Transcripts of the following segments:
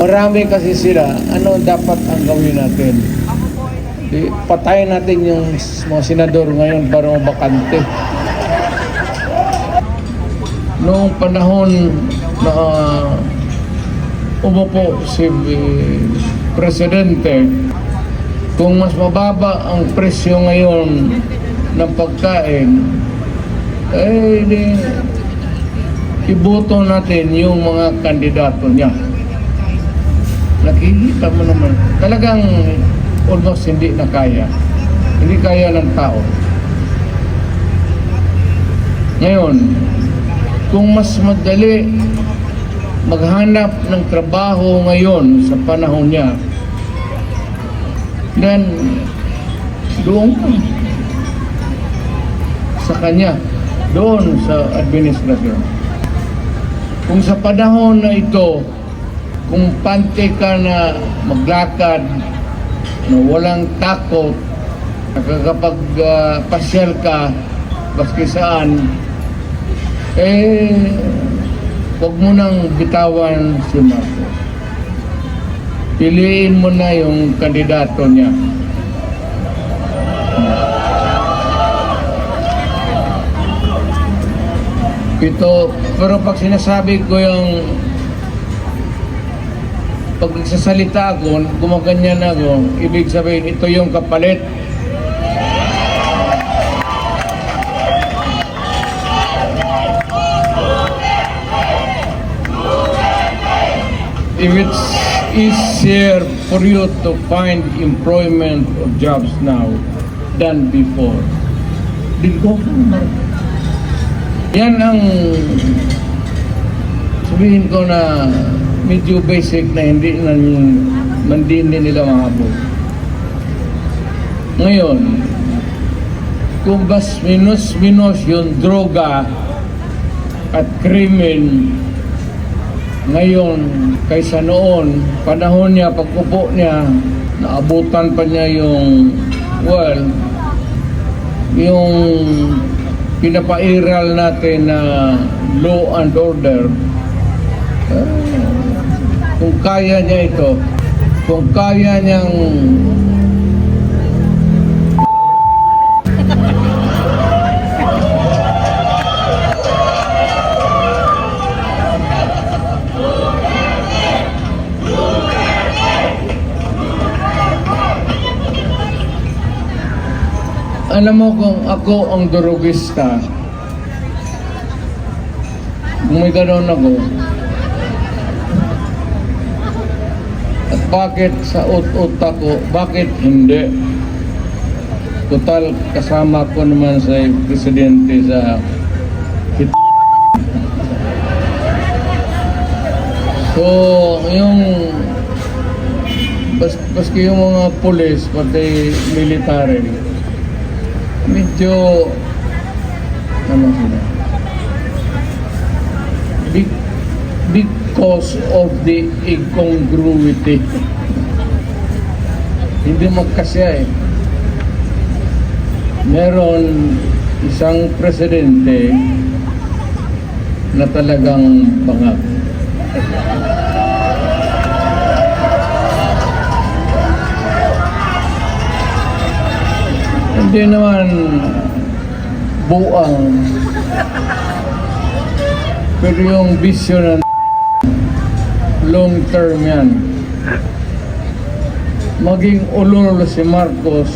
Marami kasi sila, ano dapat ang gawin natin? Di, patayin natin yung mga senador ngayon para mabakante. Noong panahon na uh, umupo si eh, Presidente, kung mas mababa ang presyo ngayon ng pagkain, eh, di, iboto natin yung mga kandidato niya. Nakikita mo naman, talagang almost hindi na kaya. Hindi kaya ng tao. Ngayon, kung mas madali maghanap ng trabaho ngayon sa panahon niya, then doon sa kanya, doon sa administrasyon. Kung sa panahon na ito, kung pante ka na maglakad, na walang takot, nakakapag-pasyal ka, baski saan, eh, huwag mo nang bitawan si Marcos. Piliin mo na yung kandidato niya. Ito, pero pag sinasabi ko yung pag nagsasalita ako, gumaganyan ako, ibig sabihin, ito yung kapalit. If it's easier for you to find employment or jobs now than before, for it. Yan ang sabihin ko na medyo basic na hindi na hindi, nila mahabol. Ngayon, kung bas minus-minus yung droga at krimen ngayon kaysa noon, panahon niya, pagkupo niya, naabutan pa niya yung, well, yung pinapairal natin na law and order, eh, kung kaya niya ito, kung kaya niyang alam mo kung ako ang durugista, kung may gano'n ako, bakit sa ut-ut ako, bakit hindi? Total, kasama ko naman sa presidente sa So, yung bas, baski yung mga pulis, pati military, medyo ano sila Be, because of the incongruity. Hindi magkasya eh. Meron isang presidente na talagang bangag. Hindi naman buang pero yung vision ng long term yan maging ulol si Marcos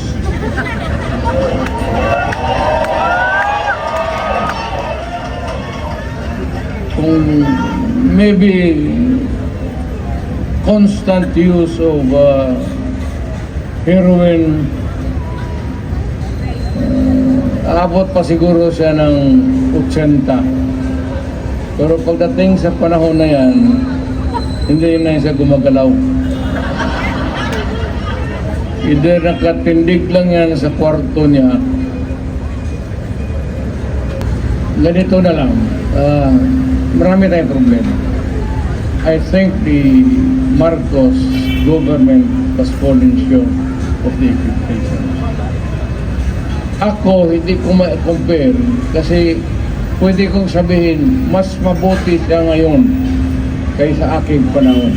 kung maybe constant use of uh, heroin Aabot pa siguro siya ng 80. Pero pagdating sa panahon na yan, hindi na siya gumagalaw. Either nakatindig lang yan sa kwarto niya. Ganito na lang. ah, marami tayong problema. I think the Marcos government was falling short of the expectations. Ako, hindi ko ma-compare kasi pwede kong sabihin, mas mabuti siya ngayon kaysa aking panahon.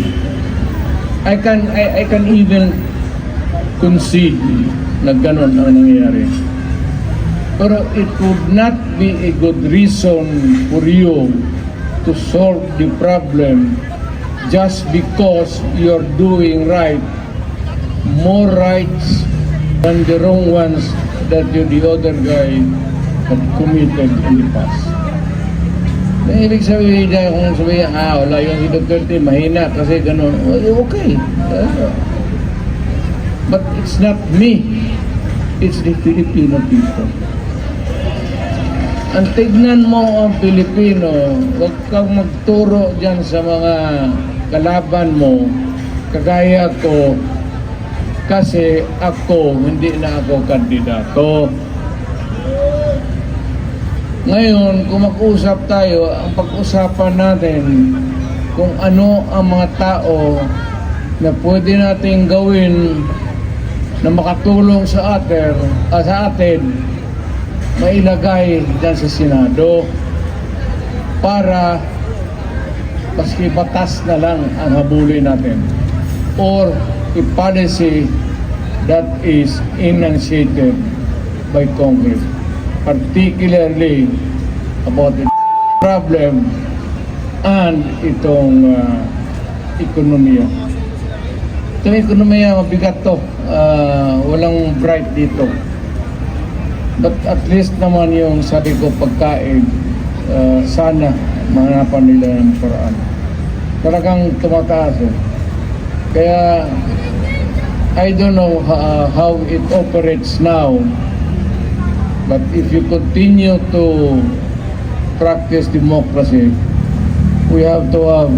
I can I, I can even concede na ganun ang nangyayari. Pero it would not be a good reason for you to solve the problem just because you're doing right more rights than the wrong ones that you, the other guy had committed in the past. Na ibig sabihin niya kung sabihin, ah, wala yung si Duterte, mahina kasi. Well, okay. Ah. but it's not me. It's the Filipino people. Ang tignan mo ang Pilipino, huwag kang magturo dyan sa mga kalaban mo, kagaya ko, kasi ako, hindi na ako kandidato. Ngayon, kung mag-usap tayo, ang pag-usapan natin kung ano ang mga tao na pwede nating gawin na makatulong sa atin, ah, sa atin mailagay dyan sa Senado para maski batas na lang ang habulin natin or a policy that is enunciated by Congress particularly about the problem and itong uh, ekonomiya. Itong ekonomiya, mabigat to. Ah, walang bright dito. But at least naman yung sabi ko pagkain, ah, sana mahanapan nila ng paraan. Talagang tumataas eh. Kaya I don't know uh, how it operates now. But if you continue to practice democracy, we have to have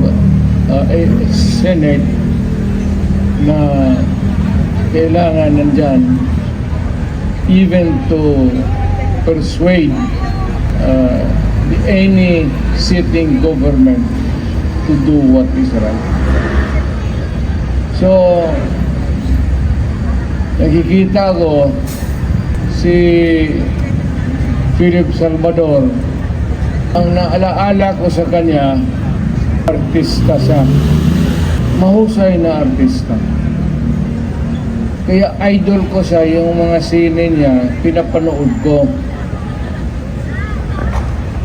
uh, a Senate na kailangan nandyan even to persuade uh, any sitting government to do what is right. So, nakikita ko si Philip Salvador, ang naalaala ko sa kanya, artista siya. Mahusay na artista. Kaya idol ko siya, yung mga sine niya, pinapanood ko.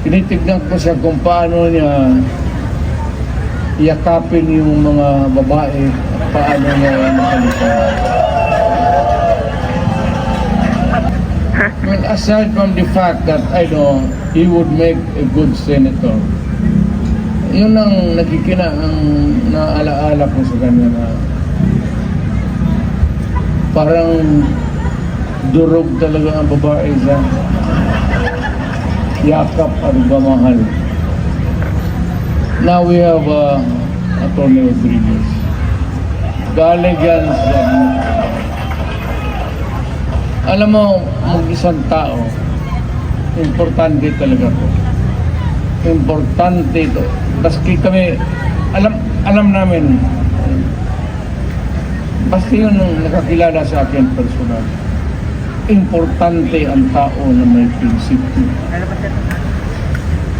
Tinitignan ko siya kung paano niya yakapin yung mga babae, paano niya nakalimutan. Well, aside from the fact that I know he would make a good senator, yun ang nakikina ang naalaala ko sa kanya na parang durog talaga ang babae sa yakap at gamahal. Now we have uh, Atty. Rodriguez. Galing yan sa alam mo, mag-isang tao, importante talaga to. Importante ito. Baski kami, alam alam namin, basta yun ang nakakilala sa akin personal. Importante ang tao na may prinsipyo.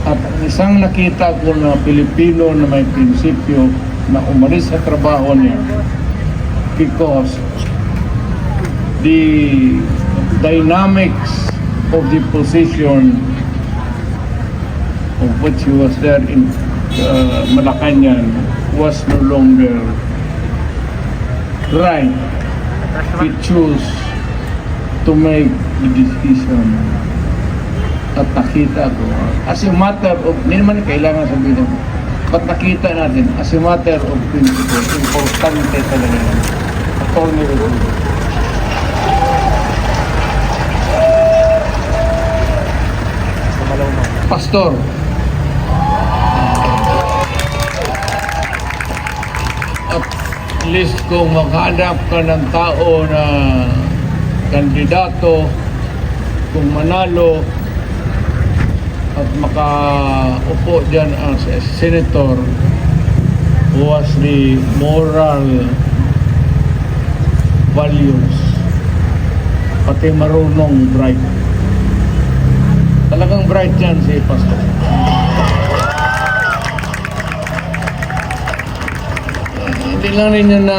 At ang isang nakita ko na Pilipino na may prinsipyo na umalis sa trabaho niya because the dynamics of the position of which he was there in uh, Malacanang was no longer right. He chose to make the decision at nakita ko as a matter of, hindi naman kailangan sabihin mo, but nakita natin as a matter of principle, importante talaga yan. Attorney Rodriguez. Pastor. At least kung maghanap ka ng tao na kandidato, kung manalo, at makaupo dyan as a senator who has the moral values, pati marunong bright. Talagang bright yan si Pastor. hindi lang ninyo na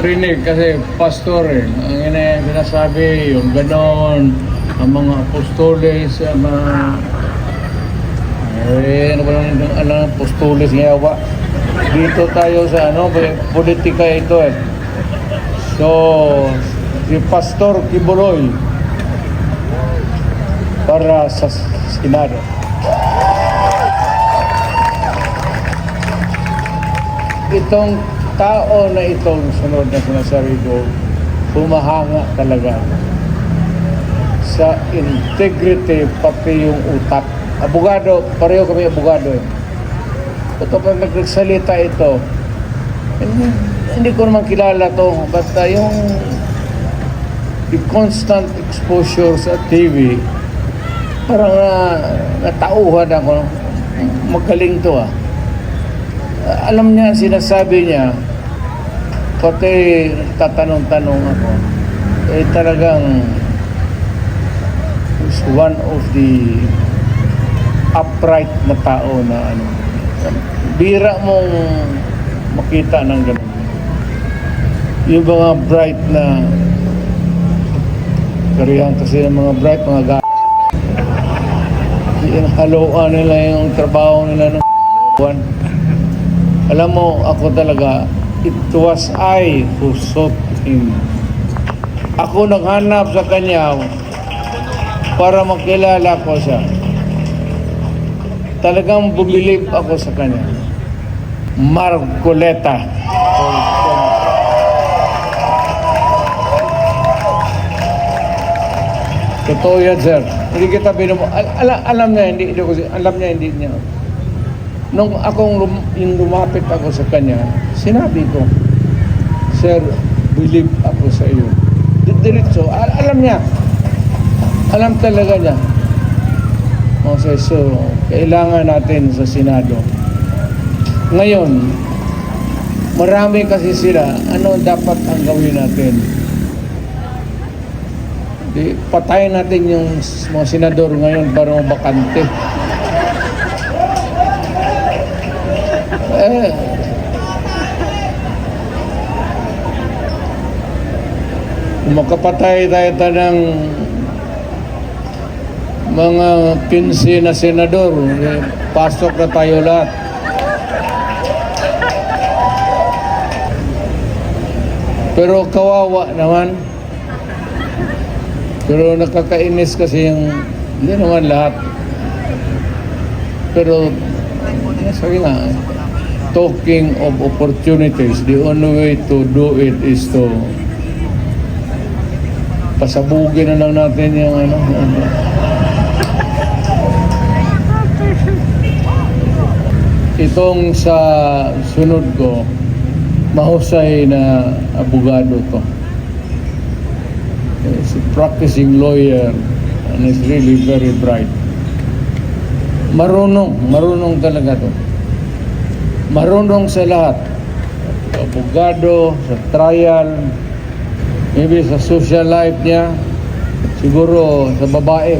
rinig kasi pastor eh. Ang ina sinasabi, yung ganon, ang mga apostoles, ang mga... Eh, ano ba lang yung ano, apostoles nga ba? Dito tayo sa ano, eh, politika ito eh. So, si Pastor Kibuloy para sa Senado. itong tao na itong sunod na sinasabi ko, talaga sa integrity pati yung utak. Abogado, pareho kami abogado eh. Ito pag nagsalita ito, hindi, hindi ko naman kilala to, basta yung the constant exposure sa TV, parang na, natauhan ako. Magaling to ah alam niya, sinasabi niya, pati tatanong-tanong ako, eh talagang is one of the upright na tao na ano. Bira mong makita ng ganun. Yung mga bright na karihan kasi ng mga bright, mga haluan nila yung trabaho nila ng buwan. Alam mo, ako talaga, it was I who sought him. Ako naghanap sa kanya para makilala ko siya. Talagang bumilib ako sa kanya. Marcoleta. Totoo yan, sir. Hindi kita binom. Al- ala- alam niya, hindi, hindi ko, alam niya, hindi niya. Nung akong lum, yung lumapit ako sa kanya, sinabi ko, Sir, believe ako sa iyo. Di- Diretso, al- alam niya. Alam talaga niya. Okay, so, kailangan natin sa Senado. Ngayon, marami kasi sila, ano dapat ang gawin natin? Di, patayin natin yung mga senador ngayon para mabakante. Eh, makapatay tayo ta ng mga 15 na senador, eh, pasok na tayo lahat. Pero kawawa naman. Pero nakakainis kasi yung, hindi naman lahat. Pero, sabi nga, talking of opportunities, the only way to do it is to pasabugin na lang natin yung ano, ano. Itong sa sunod ko, mahusay na abogado to. He's a practicing lawyer and is really very bright. Marunong, marunong talaga to. Marunong sa lahat. Abogado, sa trial, maybe sa social life niya, siguro sa babae.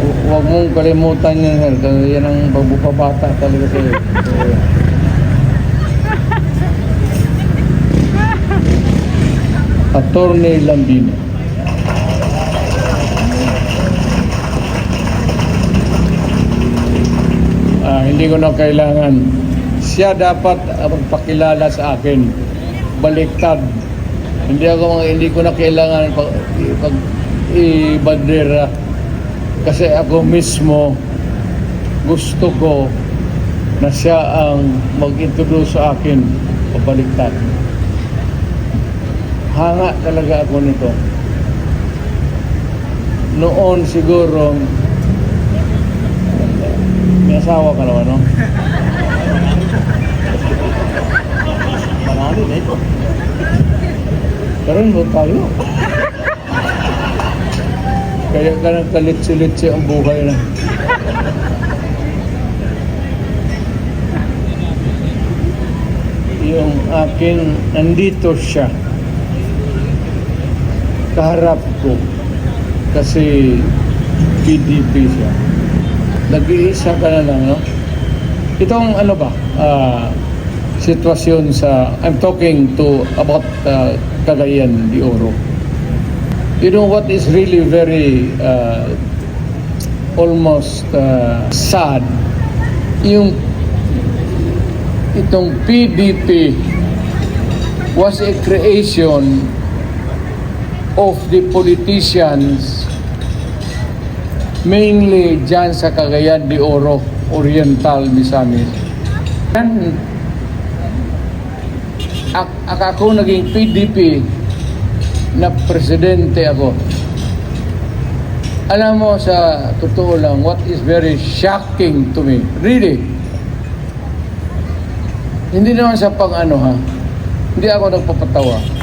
Hu- Huwag mong kalimutan yan, sir. Yan ang pagbubabata talaga sa'yo. So, Attorney Lambino. Ah, hindi ko na kailangan. Siya dapat magpakilala sa akin. Baliktad. Hindi ako hindi ko na kailangan pag, pag ibandera. Kasi ako mismo gusto ko na siya ang mag-introduce sa akin pabaliktad. Hanga talaga ako nito. Noon siguro may asawa ka naman, no? Marami na ito. Pero mo tayo. Kaya ka nang kalitsi-litsi ang buhay na. Yung akin, nandito siya. Kaharap ko. Kasi PDP siya. nag-iisa ka na lang, no? Itong ano ba, ah, sitwasyon sa, I'm talking to about uh, Cagayan de Oro. You know what is really very uh, almost uh, sad? Yung itong PDP was a creation of the politicians mainly dyan sa Cagayan de Oro, Oriental, Misamis. Yan, ak, ak ako naging PDP na presidente ako. Alam mo sa totoo lang, what is very shocking to me, really, hindi naman sa pang ano ha, hindi ako nagpapatawa.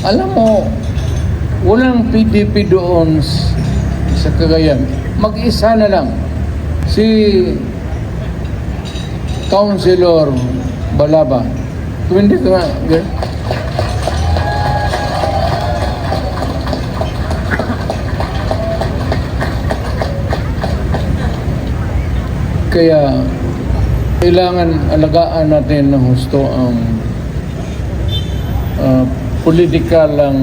Alam mo, walang PDP doon sa Cagayan. Mag-isa na lang. Si Councilor Balaba. Hindi ka, girl. Kaya kailangan alagaan natin ng husto ang uh, political ang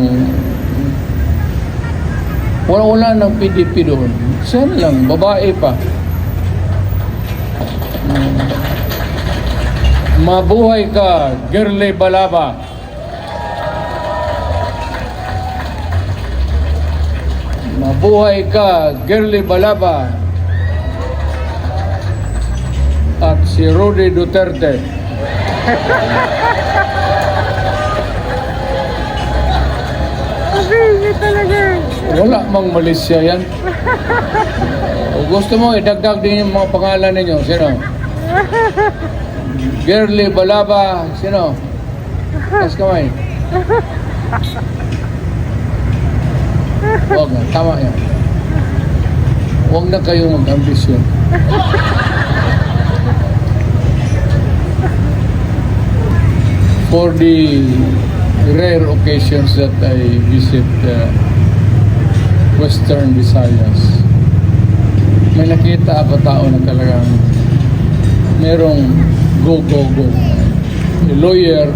wala wala ng PDP doon. Sana lang, babae pa. Hmm. Mabuhay ka, Girly Balaba. Mabuhay ka, Girly Balaba. At si Rudy Duterte. talaga. Wala mang Malaysia yan. O gusto mo, idagdag din yung mga pangalan ninyo. Sino? Girly Balaba. Sino? Taas kamay. Huwag na. Tama yan. Huwag na kayo mag-ambisyon. For the rare occasions that I visit uh, Western Visayas, may nakita ako tao na talagang merong go, go, go. A lawyer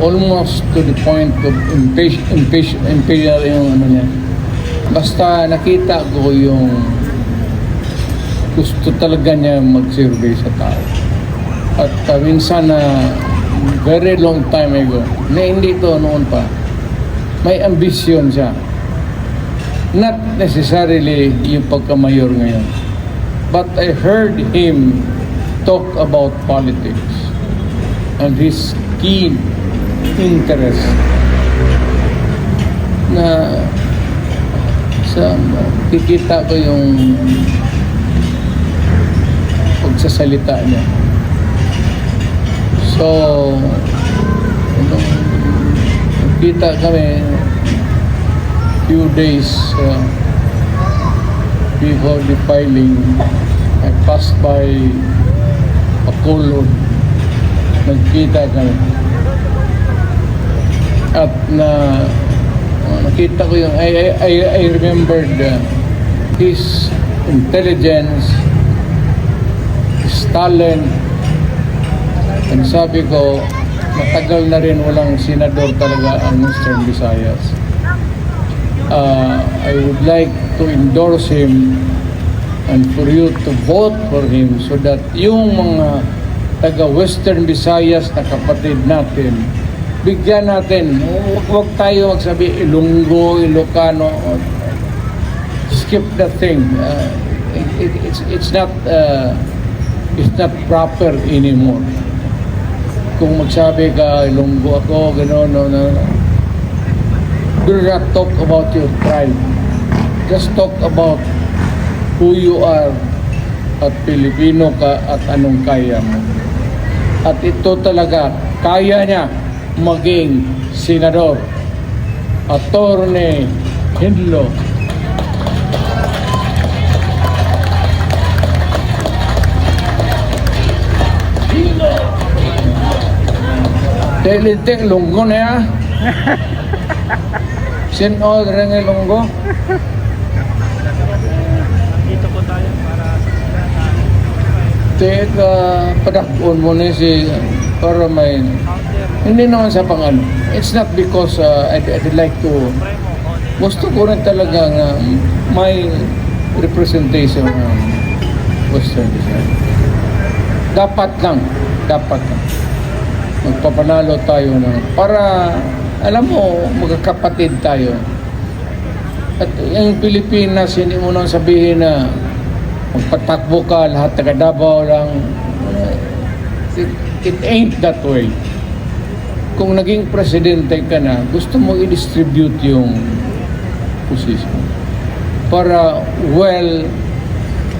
almost to the point of impatient, impatient, imperial yung ano niya. Basta nakita ko yung gusto talaga niya mag-survey sa tao. At uh, minsan na very long time ago, na hindi to noon pa, may ambition siya. Not necessarily yung pagkamayor ngayon. But I heard him talk about politics and his keen interest na sa kikita ko yung pagsasalita niya. So, kita kami few days uh, before the filing, I passed by Bacolod. Nagkita kami. At na uh, nakita ko yung I, I, I, remembered uh, his intelligence, his talent, sabi ko, matagal na rin walang senador talaga ang Eastern Visayas. Uh, I would like to endorse him and for you to vote for him so that yung mga taga Western Visayas na kapatid natin, bigyan natin, huwag, tayo magsabi Ilonggo, Ilocano, skip that thing. Uh, it, it, it's, it's not uh, it's not proper anymore kung magsabi ka, Ilonggo ako, gano'n, no, no. Do not talk about your tribe. Just talk about who you are at Pilipino ka at anong kaya mo. At ito talaga, kaya niya maging senador. Attorney Hindlo. Delitek lunggo na ya. Sin all ring lunggo. Dito po tayo para Teka, padakon mo na si para may hindi naman sa pang ano. It's not because uh, I'd, I'd like to gusto ko rin talaga nga may representation ng Western design. Dapat lang, dapat lang. Magpapanalo tayo ng para alam mo, magkakapatid tayo. At yung Pilipinas, hindi mo nang sabihin na magpatakbo ka, lahat taga Davao lang. It, it ain't that way. Kung naging presidente ka na, gusto mo i-distribute yung position para well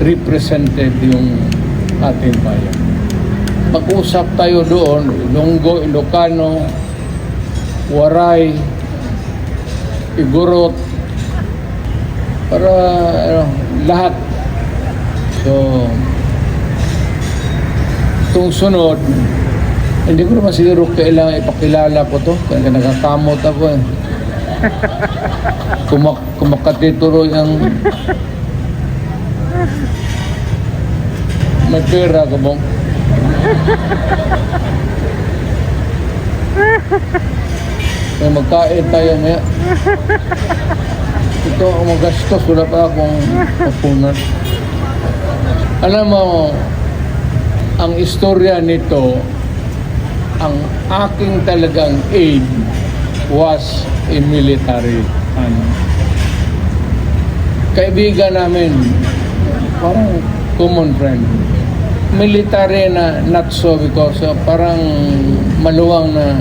represented yung ating bayan. Mag-usap tayo doon, Ilonggo, Ilocano, Waray, Igorot, para ano, lahat. So, itong sunod, hindi ko naman siguro kailangan ipakilala ko to. Kaya nakakamot ako eh. Kumak kumakati tuloy ang may pera ka mo. May magkain tayo maya. Ito ang magastos, wala pa akong kapunan. Alam mo, ang istorya nito, ang aking talagang aid was a military ano, kaibigan namin, parang common friend. Military na not so because uh, parang maluwang na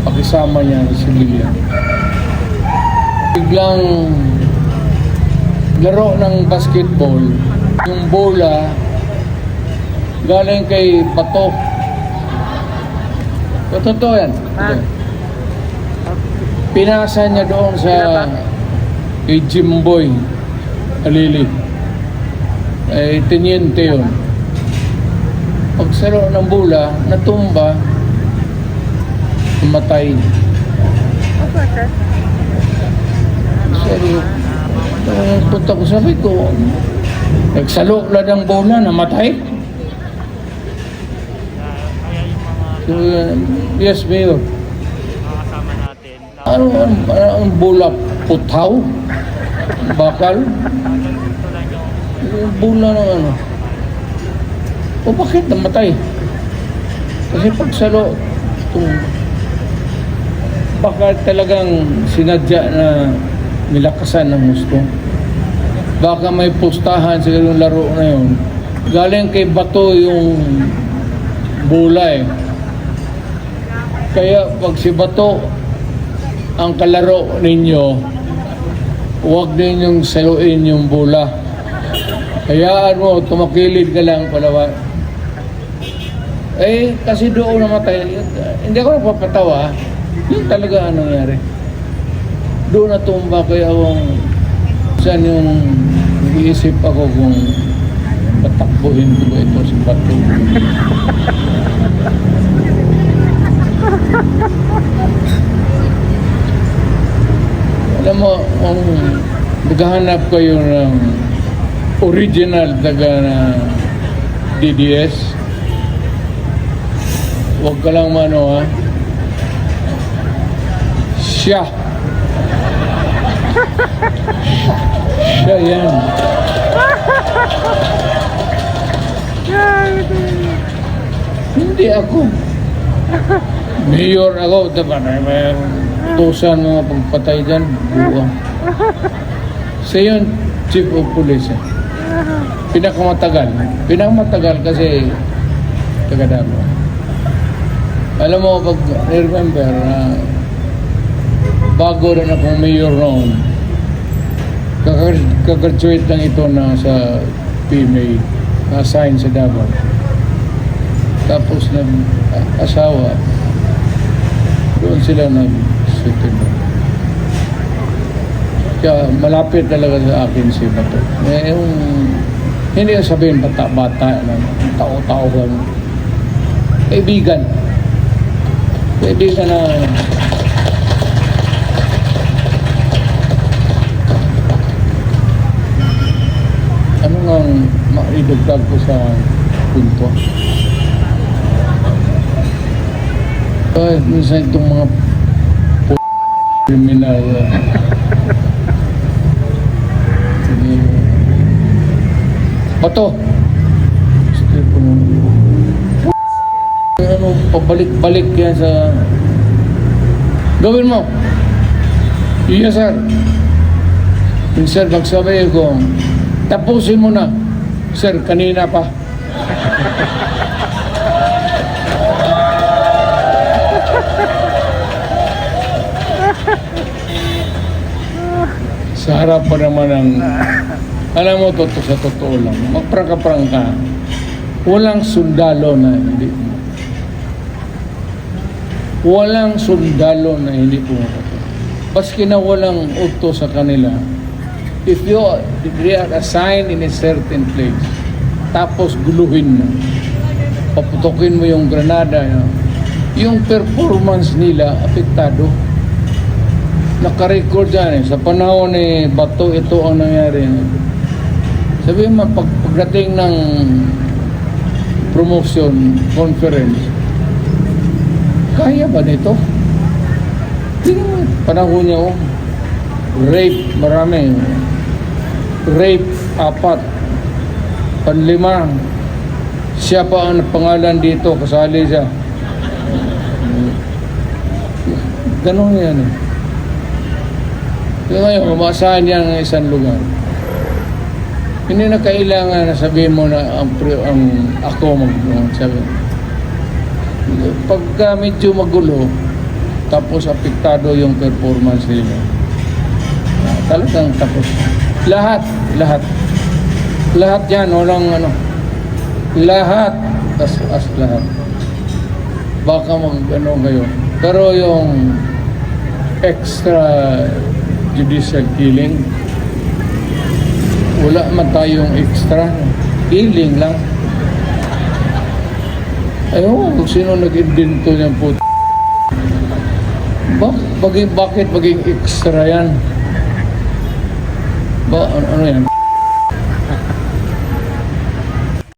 pakisama niya sa civilian. Biglang laro ng basketball, yung bola galing kay Bato. Totoo yan. Ah. Pinasa niya doon sa kay Jimboy Alili. Ay, tiniente yun. Pagsaro ng bola, natumba, namatay. Sabi, uh, punta ko, sabi ko, nagsalo lang ng bola, namatay. So, uh, yes, Mayor. natin na Ano ang, ano ang bola? Putaw? Bakal? Bola ng ano? O bakit namatay? Kasi pagsalo, itong baka talagang sinadya na nilakasan ng gusto. Baka may pustahan sa yung laro na yun. Galing kay Bato yung bola eh. Kaya pag si Bato ang kalaro ninyo, huwag ninyong saluin yung bola. Hayaan mo, tumakilid ka lang palawa. Eh, kasi doon namatay. Hindi ako nagpapatawa. Yun talaga ang nangyari. Doon natumba kaya akong saan yung iisip ako kung patakbuhin ko ba ito si Bato. Alam mo, kung naghahanap kayo ng original taga na DDS, huwag ka lang mano ha. Siya. Siya yan. Hindi ako. Mayor ako, diba? May tusan mga pagpatay dyan. Buwang. Siya yun, Chief of Police. eh. Pinakamatagal. Pinakamatagal kasi taga Davao. Alam mo, pag remember na bago rin akong mayor noon, kaka- kakagraduate lang ito na sa PMA, na-assign sa Davao. Tapos nag asawa, doon sila nag-settle Kaya malapit talaga sa akin si Bato. Eh, yung, hindi ko sabihin bata-bata, ano, tao-tao ka. Kaibigan. Kaibigan na ano nga ang maidagdag ko sa punto. Ay, minsan itong mga criminal. ah. Sige. Bato. Ano, pabalik-balik yan sa... Gawin mo. Yes, sir. Minsan magsabi ko, tapusin mo na. Sir, kanina pa. sa harap pa naman ng... Alam mo, totoo sa totoo lang. Magprangka-prangka. Walang sundalo na hindi Walang sundalo na hindi pumunta. Baski na walang uto sa kanila, if you if they are assigned in a certain place, tapos guluhin mo, paputokin mo yung granada, yung performance nila apektado. Nakarecord yan eh. Sa panahon ni Bato, ito ang nangyari. Sabi mo, pag, pagdating ng promotion conference, kaya ba nito? Tingnan mo, panahon niya oh. Rape, marami. Rape, apat. Panlima. Siya pa ang pangalan dito, kasali siya. Ganon yan eh. Kaya ngayon, umasahan yan ng isang lugar. Hindi na kailangan na sabihin mo na ang, ang ako mag sabi. Pagka medyo magulo, tapos apektado yung performance nila. ah, Talagang tapos. Lahat, lahat. Lahat yan, walang ano. Lahat, as, as lahat. Baka mag ano kayo. Pero yung extra judicial killing, wala man tayong extra. Killing lang. Ayun, kung sino nag-invento niyan po. Ba, bagay, bakit maging extra yan? Ba, ano, ano yan?